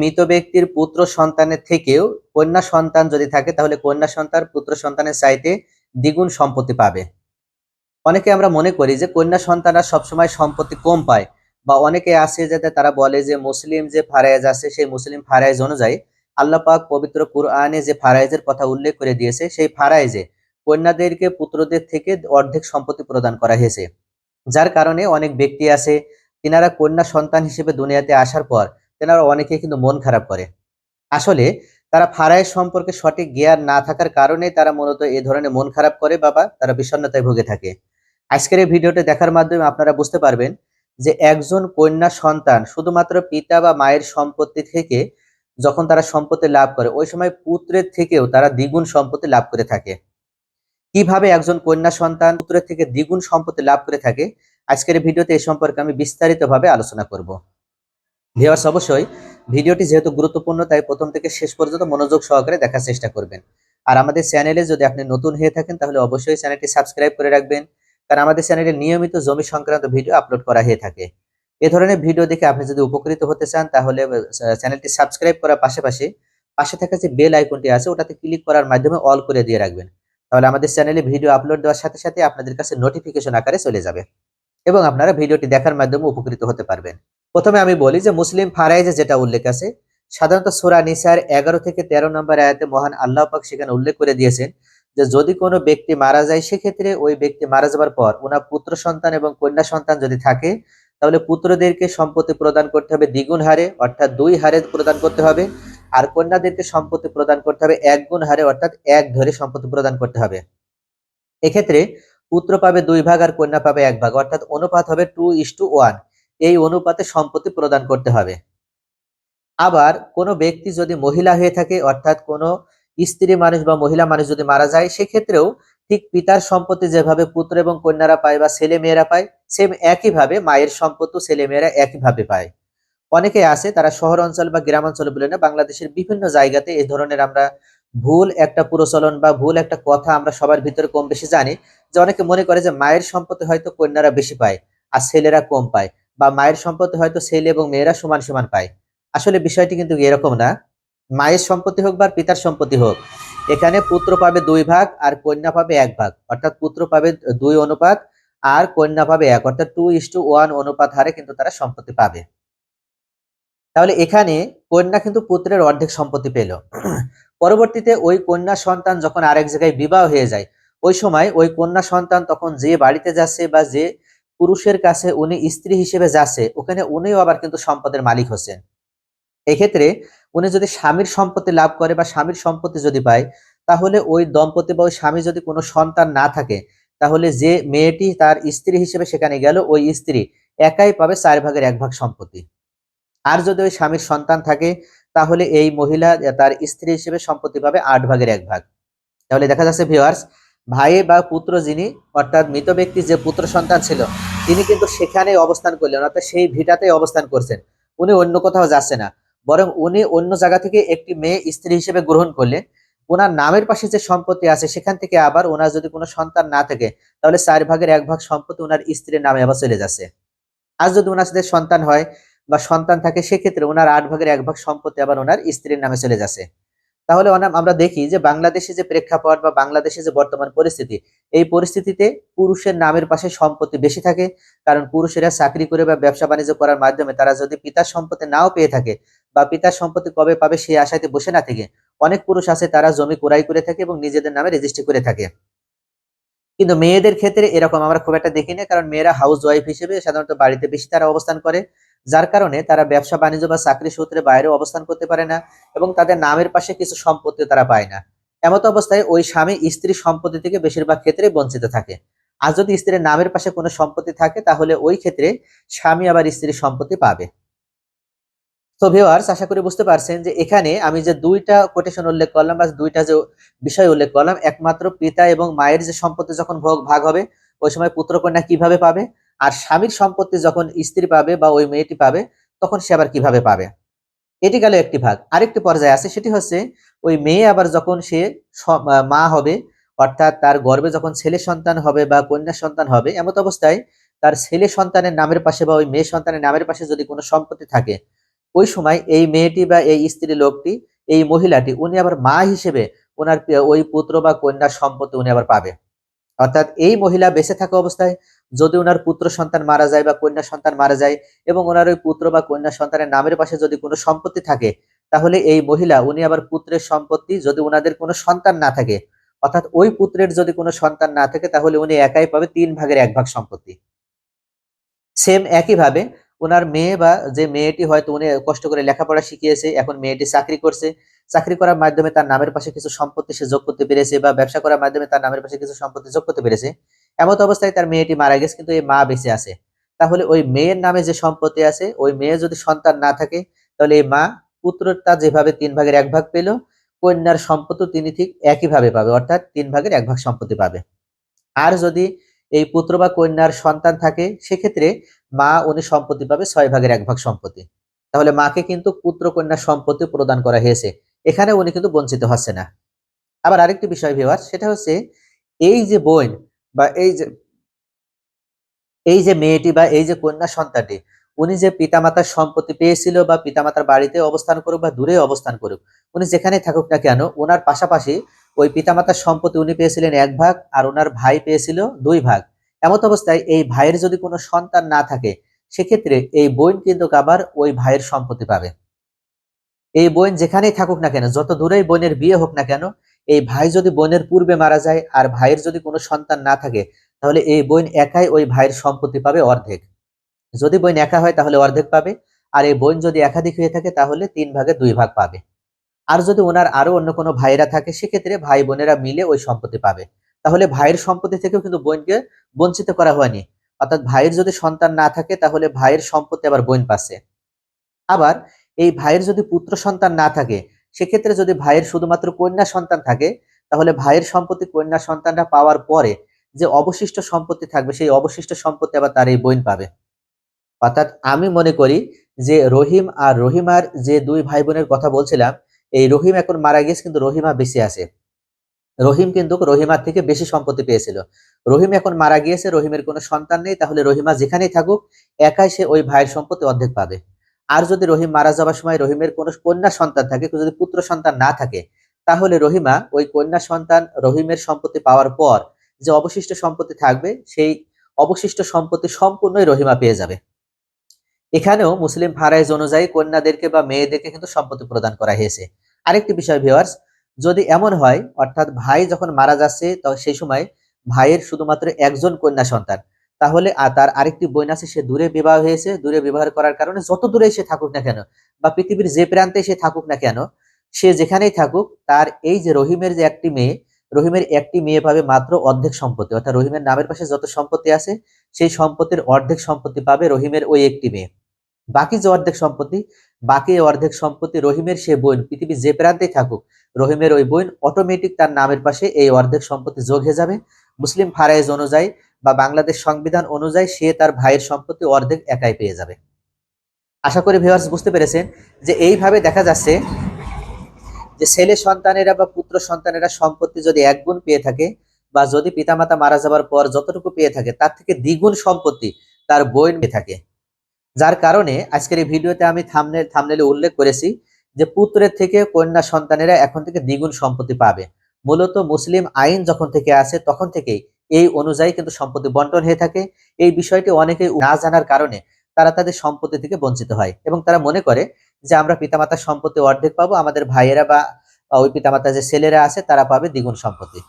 মৃত ব্যক্তির পুত্র সন্তানের থেকেও কন্যা সন্তান যদি থাকে, তাহলে কন্যা সন্তান পুত্র সন্তানের চাইতে দ্বিগুণ সম্পত্তি পাবে। অনেকে আমরা মনে করি যে কন্যা সন্তানরা সবসময় সম্পত্তি কম পায় বা অনেকে আছে যাতে তারা বলে যে মুসলিম যে ফারায়েজ আছে, সেই মুসলিম ফারায়েজ অনুযায়ী আল্লাহ পাক পবিত্র কুরআনে যে ফারায়েজের কথা উল্লেখ করে দিয়েছে, সেই ফারায়েজে কন্যাদেরকে পুত্রদের থেকে অর্ধেক সম্পত্তি প্রদান করা হয়েছে। যার কারণে অনেক ব্যক্তি আছে, তিনারা কন্যা সন্তান হিসেবে দুনিয়াতে আসার পর তেনারা অনেকে কিন্তু মন খারাপ করে। আসলে তারা ফারায়েজ সম্পর্কে সঠিক জ্ঞান না থাকার কারণে তারা মূলত এই ধরনের মন খারাপ করে বাবা, তারা বিষণ্ণতায় ভুগে থাকে। আজকের এই ভিডিওটি দেখার মাধ্যমে আপনারা বুঝতে পারবেন যে একজন কন্যা সন্তান শুধুমাত্র পিতা বা মায়ের সম্পত্তি থেকে যখন তারা সম্পত্তি লাভ করে, ওই সময় পুত্রের থেকেও তারা দ্বিগুণ সম্পত্তি লাভ করে থাকে। কীভাবে একজন কন্যা সন্তান পুত্রের থেকে দ্বিগুণ সম্পত্তি লাভ করে থাকে, আজকের ভিডিওতে এই সম্পর্কে আমি বিস্তারিতভাবে আলোচনা করব। ভিউয়ার্স, অবশ্যই ভিডিওটি যেহেতু গুরুত্বপূর্ণ, তাই প্রথম থেকে শেষ পর্যন্ত মনোযোগ সহকারে দেখার চেষ্টা করবেন। আর আমাদের চ্যানেলে যদি আপনি নতুন হয়ে থাকেন, তাহলে অবশ্যই চ্যানেলটি সাবস্ক্রাইব করে রাখবেন, কারণ আমাদের চ্যানেলে নিয়মিত জমি সংক্রান্ত ভিডিও আপলোড করা হয়ে থাকে। এ ধরনের ভিডিও দেখে আপনি যদি উপকৃত হতে চান, তাহলে চ্যানেলটি সাবস্ক্রাইব করার পাশাপাশি পাশে থাকা যে বেল আইকনটি আছে, ওটাতে ক্লিক করার মাধ্যমে অল করে দিয়ে রাখবেন। তাহলে আমাদের চ্যানেলে ভিডিও আপলোড দেওয়ার সাথে সাথে আপনাদের কাছে নোটিফিকেশন আকারে চলে যাবে এবং আপনারা ভিডিওটি দেখার মাধ্যমে উপকৃত হতে পারবেন। প্রথমে আমি বলি যে মুসলিম ফারাইজে যেটা উল্লেখ আছে, সাধারণত সুরা নিসার এগারো থেকে তেরো নম্বর আয়াতে মহান আল্লাহ পাক সেখানে উল্লেখ করে দিয়েছেন যে যদি কোনো ব্যক্তি মারা যায়, সেক্ষেত্রে ওই ব্যক্তি মারা যাবার পর ওনার পুত্র সন্তান এবং কন্যা সন্তান যদি থাকে, তাহলে পুত্রদেরকে সম্পত্তি প্রদান করতে হবে দ্বিগুণ হারে, অর্থাৎ দুই হারে প্রদান করতে হবে, আর কন্যাদেরকে সম্পত্তি প্রদান করতে হবে এক গুণ হারে, অর্থাৎ এক ধরে সম্পত্তি প্রদান করতে হবে। এক্ষেত্রে পুত্র পাবে দুই ভাগ আর কন্যা পাবে এক ভাগ, অর্থাৎ অনুপাত হবে টু ইস টু ওয়ান এই অনুপাতে সম্পত্তি প্রদান করতে হবে। আবার কোনো ব্যক্তি যদি মহিলা হয়ে থাকে, অর্থাৎ কোনো স্ত্রী মানুষ বা মহিলা মানুষ যদি মারা যায়, সেক্ষেত্রেও ঠিক পিতার সম্পত্তি যেভাবে পুত্র এবং কন্যারা পায় বা ছেলে মেয়েরা পায় সেম একইভাবে মায়ের সম্পত্তি ছেলে মেয়েরা একইভাবে পায়। অনেকে আছে, তারা শহর অঞ্চল বা গ্রাম অঞ্চল বলে না, বাংলাদেশের বিভিন্ন জায়গাতে এই ধরনের আমরা ভুল একটা প্রচলন বা ভুল একটা কথা আমরা সবার ভিতরে কম বেশি জানি, যে অনেকে মনে করে যে মায়ের সম্পত্তি হয়তো কন্যারা বেশি পায় আর ছেলেরা কম পায়। বা মায়ের সম্পত্তি হয়তো ছেলে এবং মেয়েরা সমান সমান পায়। আসলে বিষয়টি কিন্তু এরকম না। মায়ের সম্পত্তি হোক বা পিতার সম্পত্তি হোক, এখানে পুত্র পাবে দুই ভাগ আর কন্যা পাবে এক ভাগ। অর্থাৎ পুত্র পাবে দুই অনুপাত আর কন্যা পাবে এক, অর্থাৎ টু ইস টু ওয়ান অনুপাত হারে কিন্তু তারা সম্পত্তি পাবে। তাহলে এখানে কন্যা কিন্তু পুত্রের অর্ধেক সম্পত্তি পেল। পরবর্তীতে ওই কন্যা সন্তান যখন আরেক জায়গায় বিবাহ হয়ে যায়, ওই সময় ওই কন্যা সন্তান তখন যে বাড়িতে যাচ্ছে বা যে পুরুষের কাছে উনি স্ত্রী হিসেবে যাচ্ছে ওখানে উনিও আবার কিন্তু সম্পদের মালিক হচ্ছেন। এক্ষেত্রে উনি যদি স্বামীর সম্পত্তি লাভ করে বা স্বামীর সম্পত্তি যদি পায়, তাহলে ওই দম্পতি বা ওই স্বামী যদি কোনো সন্তান না থাকে, তাহলে যে মেয়েটি তার স্ত্রী হিসেবে সেখানে গেল, ওই স্ত্রী একাই পাবে চার ভাগের এক ভাগ সম্পত্তি। আর যদি ওই স্বামীর সন্তান থাকে, তাহলে এই মহিলা তার স্ত্রী হিসেবে সম্পত্তি পাবে আট ভাগের এক ভাগ। তাহলে দেখা যাচ্ছে ভিওয়ার্স ভাই বা পুত্র যিনি, অর্থাৎ মৃত ব্যক্তি যে পুত্র সন্তান ছিল তিনি কিন্তু সেখানে অবস্থান করলেন, অর্থাৎ সেই ভিটাতেই অবস্থান করছেন। উনি অন্য কোথাও যাচ্ছে না। বরং উনি অন্য জায়গা থেকে একটি মেয়ে স্ত্রী হিসেবে গ্রহণ করলেন। ওনার নামের পাশে যে সম্পত্তি আছে, সেখান থেকে আবার ওনার যদি কোনো সন্তান না থাকে, তাহলে চার ভাগের এক ভাগ সম্পত্তি ওনার স্ত্রীর নামে আবার চলে যাচ্ছে। আর যদি ওনার সাথে সন্তান হয় বা সন্তান থাকে, সেক্ষেত্রে ওনার আট ভাগের এক ভাগ সম্পত্তি আবার ওনার স্ত্রীর নামে চলে যাচ্ছে। তাহলে আমরা দেখি যে বাংলাদেশে যে প্রেক্ষাপট বা বাংলাদেশে যে বর্তমান পরিস্থিতি, এই পরিস্থিতিতে পুরুষের নামের পাশে সম্পত্তি বেশি থাকে, কারণ পুরুষেরা চাকরি করে বা ব্যবসা বাণিজ্য করার মাধ্যমে তারা যদি পিতার সম্পত্তি নাও পেয়ে থাকে বা পিতার সম্পত্তি কবে পাবে সেই আশাতে বসে না থেকে, অনেক পুরুষ আছে তারা জমি ক্রয় করে থাকে এবং নিজেদের নামে রেজিস্ট্রি করে থাকে। কিন্তু মেয়েদের ক্ষেত্রে এরকম আমরা খুব একটা দেখি না, কারণ মেয়েরা হাউস ওয়াইফ হিসেবে সাধারণত বাড়িতে বেশি তারা অবস্থান করে। যার কারণে তারা ব্যবসা, বাণিজ্য বা চাকরি সূত্রে বাইরে অবস্থান করতে পারে না এবং তাদের নামের পাশে কিছু সম্পত্তি তারা পায় না। এমত অবস্থায় ওই স্বামী স্ত্রী সম্পত্তি থেকে বেশিরভাগ ক্ষেত্রে বঞ্চিত থাকে। আর যদি স্ত্রীর নামের পাশে কোনো সম্পত্তি থাকে, তাহলে ওই ক্ষেত্রে স্বামী আবার স্ত্রীর সম্পত্তি পাবে। তো ভিওয়ার্স আশা করি বুঝতে পারছেন যে এখানে আমি যে দুইটা কোটেশন উল্লেখ করলাম বা দুইটা যে বিষয় উল্লেখ করলাম, একমাত্র পিতা এবং মায়ের যে সম্পত্তি যখন ভোগ ভাগ হবে, ওই সময় পুত্রকন্যা কীভাবে পাবে? আর স্বামীর সম্পত্তি যখন স্ত্রী পাবে বা ওই মেয়েটি পাবে, তখন সে আবার কীভাবে পাবে? এটি গেল একটি ভাগ। আরেকটি পর্যায়ে আছে, সেটি হচ্ছে ওই মেয়ে আবার যখন সে মা হবে, অর্থাৎ তার গর্বে যখন ছেলে সন্তান হবে বা কন্যা সন্তান হবে, এমত অবস্থায় তার ছেলে সন্তানের নামের পাশে বা ওই মেয়ে সন্তানের নামের পাশে যদি কোনো সম্পত্তি থাকে, ওই সময় এই মেয়েটি বা এই স্ত্রী লোকটি, এই মহিলাটি, উনি আবার মা হিসেবে ওনার, ওই পুত্র বা কন্যার সম্পত্তি উনি আবার পাবে। অর্থাৎ এই মহিলা বেঁচে থাকা অবস্থায় যদি ওনার পুত্র সন্তান মারা যায় বা কন্যা সন্তান মারা যায় এবং ওনার ওই পুত্র বা কন্যা সন্তানের নামের পাশে যদি কোনো সম্পত্তি থাকে, তাহলে এই মহিলা, উনি আবার পুত্রের সম্পত্তি যদি ওনাদের কোনো সন্তান না থাকে, অর্থাৎ ওই পুত্রের যদি কোনো সন্তান না থাকে, তাহলে উনি একাই পাবে তিন ভাগের এক ভাগ সম্পত্তি। সেম একইভাবে ওনার মেয়ে বা যে মেয়েটি হয়তো উনি কষ্ট করে লেখাপড়া শিখিয়েছে, এখন মেয়েটি চাকরি করছে। চাকরি করার মাধ্যমে তার নামের পাশে কিছু সম্পত্তি সে যোগ করতে পেরেছে বা ব্যবসা করার মাধ্যমে তার নামের পাশে কিছু সম্পত্তি যোগ করতে পেরেছে। এমত অবস্থায় তার মেয়েটি মারা গেছে, কিন্তু এই মা বেঁচে আছে। তাহলে ওই মেয়ের নামে যে সম্পত্তি আছে, ওই মেয়ে যদি সন্তান না থাকে, তাহলে এই মা পুত্রটা যেভাবে তিন ভাগের এক ভাগ পেল, কন্যার সম্পত্তি তিনি ঠিক একইভাবে পাবে, অর্থাৎ তিন ভাগের এক ভাগ সম্পত্তি পাবে। আর যদি এই পুত্র বা কন্যার সন্তান থাকে, সেক্ষেত্রে মা উনি সম্পত্তি পাবে ছয় ভাগের এক ভাগ সম্পত্তি। তাহলে মাকে কিন্তু পুত্র কন্যার সম্পত্তি প্রদান করা হয়েছে। এখানে উনি কিন্তু বঞ্চিত হচ্ছে না। আবার আরেকটি বিষয় ভিওয়ার সেটা হচ্ছে এই যে বোন বা এই যে এই যে মেয়েটি বা এই যে কন্যা সন্তানটি, উনি যে পিতামাতার সম্পত্তি পেয়েছিল বা পিতামাতার বাড়িতে অবস্থান করুক বা দূরে অবস্থান করুক, উনি যেখানে থাকুক না কেন ওনার পাশাপাশি ওই পিতামাতার সম্পত্তি উনি পেয়েছিলেন এক ভাগ আর ওনার ভাই পেয়েছিল দুই ভাগ। এমত অবস্থায় এই ভাইয়ের যদি কোনো সন্তান না থাকে, সেক্ষেত্রে এই বোন কিন্তু আবার ওই ভাইয়ের সম্পত্তি পাবে। এই বোন যেখানেই থাকুক না কেন, যত দূরেই বোনের বিয়ে হোক না কেন, এই ভাই যদি বোনের পূর্বে মারা যায় আর ভাইয়ের যদি কোনো সন্তান না থাকে, তাহলে এই বোন একাই ওই ভাইয়ের সম্পত্তি পাবে অর্ধেক। যদি বোন একা হয়, তাহলে অর্ধেক পাবে। আর এই বোন যদি একাধিক হয়ে থাকে, তাহলে তিন ভাগে দুই ভাগ পাবে। আর যদি ওনার আরও অন্য কোনো ভাইরা থাকে, সেক্ষেত্রে ভাই বোনেরা মিলে ওই সম্পত্তি পাবে। তাহলে ভাইয়ের সম্পত্তি থেকেও কিন্তু বোনকে বঞ্চিত করা হয়নি। অর্থাৎ ভাইয়ের যদি সন্তান না থাকে, তাহলে ভাইয়ের সম্পত্তি আবার বোন পাচ্ছে। আবার এই ভাইয়ের যদি পুত্র সন্তান না থাকে, সেক্ষেত্রে যদি ভাইয়ের শুধুমাত্র কন্যা সন্তান থাকে, তাহলে ভাইয়ের সম্পত্তি কন্যা সন্তানটা পাওয়ার পরে যে অবশিষ্ট সম্পত্তি থাকবে, সেই অবশিষ্ট সম্পত্তি আবার তার এই বোন পাবে। অর্থাৎ আমি মনে করি যে রহিম আর রহিমার যে দুই ভাই বোনের কথা বলছিলাম এই রহিম এখন মারা গিয়েছে, কিন্তু রহিমা বেঁচে আছে। রহিম কিন্তু রহিমার থেকে বেশি সম্পত্তি পেয়েছিল। রহিম এখন মারা গিয়েছে, রহিমের কোনো সন্তান নেই, তাহলে রহিমা যেখানেই থাকুক, একাই সে ওই ভাইয়ের সম্পত্তি অর্ধেক পাবে। আর যদি রহিম মারা যাওয়ার সময় রহিমের কোনো কন্যা সন্তান থাকে যদি পুত্র সন্তান না থাকে, তাহলে রহিমা ওই কন্যা সন্তান রহিমের সম্পত্তি পাওয়ার পর যে অবশিষ্ট সম্পত্তি থাকবে, সেই অবশিষ্ট সম্পত্তি সম্পূর্ণই রহিমা পেয়ে যাবে। এখানেও মুসলিম ফারাইজ অনুযায়ী কন্যাদেরকে বা মেয়েদেরকে কিন্তু সম্পত্তি প্রদান করা হয়েছে। আরেকটি বিষয় ভিওয়ার্স যদি এমন হয়, অর্থাৎ ভাই যখন মারা যাচ্ছে সেই সময় ভাইয়ের শুধুমাত্র একজন কন্যা সন্তান। তাহলে তার আরেকটি বোন আছে, সে দূরে বিবাহ হয়েছে। দূরে বিবাহ করার কারণে যত দূরে সে থাকুক না কেন, বা পৃথিবীর যে প্রান্তে সে থাকুক না কেন, সে যেখানেই থাকুক, তার এই যে রহিমের যে একটি মেয়ে, রহিমের একটি মেয়ে পাবে মাত্র অর্ধেক সম্পত্তি। অর্থাৎ রহিমের নামের পাশে যত সম্পত্তি আছে, সেই সম্পত্তির অর্ধেক সম্পত্তি পাবে রহিমের ওই একটি মেয়ে। বাকি যে অর্ধেক সম্পত্তি বাকি অর্ধেক সম্পত্তি রহিমের সে বোন পৃথিবীর যে প্রান্তেই থাকুক, রহিমের ওই বোন অটোমেটিক তার নামের পাশে এই অর্ধেক সম্পত্তি যোগ হয়ে যাবে। মুসলিম ফারাইজ অনুযায়ী বা বাংলাদেশ সংবিধান অনুযায়ী সে তার ভাইয়ের সম্পত্তি অর্ধেক একাই পেয়ে যাবে। আশা করি ভিউয়ার্স বুঝতে পেরেছেন যে এইভাবে দেখা যাচ্ছে যে ছেলে সন্তানেরা বা পুত্র সন্তানেরা সম্পত্তি যদি এক গুণ পেয়ে থাকে বা যদি পিতামাতা মারা যাবার পর যতটুকু পেয়ে থাকে, তার থেকে দ্বিগুণ সম্পত্তি তার বই পেয়ে থাকে। যার কারণে আজকের এই ভিডিওতে আমি থামনে থামনেলে উল্লেখ করেছি যে পুত্রের থেকে কন্যা সন্তানেরা এখন থেকে দ্বিগুণ সম্পত্তি পাবে। মূলত মুসলিম আইন যখন থেকে আছে তখন থেকেই এই অনুযায়ী কিন্তু সম্পত্তি বন্টন হয়ে থাকে। এই বিষয়টি অনেকেই না জানার কারণে তারা তাদের সম্পত্তি থেকে বঞ্চিত হয় এবং তারা মনে করে যে আমরা পিতামাতার সম্পত্তি অর্ধেক পাবো, আমাদের ভাইয়েরা বা ওই পিতামাতা যে ছেলেরা আছে তারা পাবে দ্বিগুণ সম্পত্তি।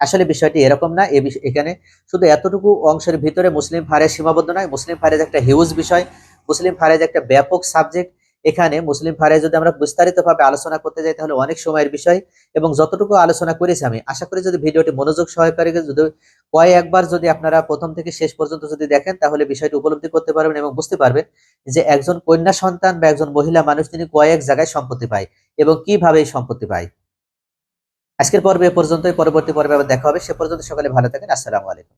আসলে বিষয়টি এরকম না এখানে শুধু এতটুকু অংশের ভিতরে মুসলিম ফারেজ সীমাবদ্ধ নয়, মুসলিম ফারেজ একটা হিউজ বিষয়। মুসলিম ফারেজ একটা ব্যাপক সাবজেক্ট এখানে মুসলিম ফারে যদি আমরা বিস্তারিতভাবে আলোচনা করতে যাই, তাহলে অনেক সময়ের বিষয়। এবং যতটুকু আলোচনা করেছি আমি, আশা করি যদি ভিডিওটি মনোযোগ সহকারী যদি কয়েকবার যদি আপনারা প্রথম থেকে শেষ পর্যন্ত যদি দেখেন, তাহলে বিষয়টি উপলব্ধি করতে পারবেন এবং বুঝতে পারবেন যে একজন কন্যা সন্তান বা একজন মহিলা মানুষ তিনি কয়েক জায়গায় সম্পত্তি পায় এবং কীভাবে এই সম্পত্তি পায়। আজকের পর্বে পর্যন্তই, পরবর্তী পর্বে আবার দেখা হবে। সে পর্যন্ত সকালে ভালো থাকেন। আসসালামু আলাইকুম।